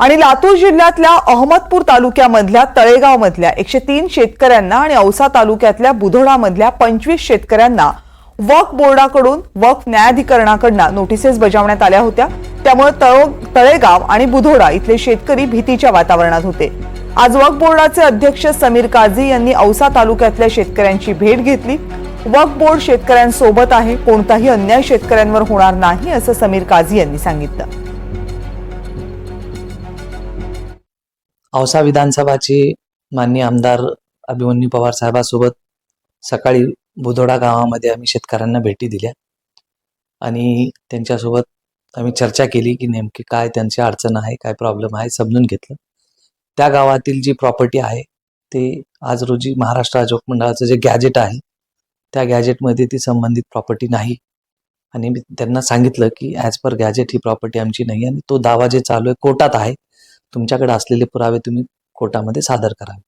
आणि लातूर जिल्ह्यातल्या अहमदपूर तालुक्यामधल्या तळेगाव मधल्या एकशे तीन शेतकऱ्यांना आणि औसा तालुक्यातल्या बुधोडामधल्या पंचवीस शेतकऱ्यांना वक्फ बोर्डाकडून वक्फ न्यायाधिकरणाकडनं नोटिसेस बजावण्यात आल्या होत्या. त्यामुळे तळ- तळेगाव आणि बुधोडा इथले शेतकरी भीतीच्या वातावरणात होते. आज वक्फ बोर्डाचे अध्यक्ष समीर काझी यांनी औसा तालुक्यातल्या शेतकऱ्यांची भेट घेतली. वक्फ बोर्ड शेतकऱ्यांसोबत आहे कोणताही अन्याय शेतकऱ्यांवर होणार नाही असं समीर काझी यांनी सांगितलं. औसा विधानसभाचे माननीय आमदार अभिमन्यू पवार साहेबासोबत सकाळी बुधोडा गावामध्ये आम्ही शेतकऱ्यांना भेटी दिल्या. आणि त्यांच्यासोबत आम्ही चर्चा केली की नेमकी काय त्यांची अडचण आहे काय प्रॉब्लेम आहे समजून घेतलं. त्या गावातील जी प्रॉपर्टी आहे ते आज रोजी महाराष्ट्र अजोक मंडळाचं जे गॅजेट आहे त्या गॅजेटमध्ये ती संबंधित प्रॉपर्टी नाही. आणि मी त्यांना सांगितलं की ॲज पर गॅजेट ही प्रॉपर्टी आमची नाही आणि तो दावा जे चालू आहे कोर्टात आहे तुमच्याकडे असलेले पुरावे तुम्ही कोर्टामध्ये सादर करावे.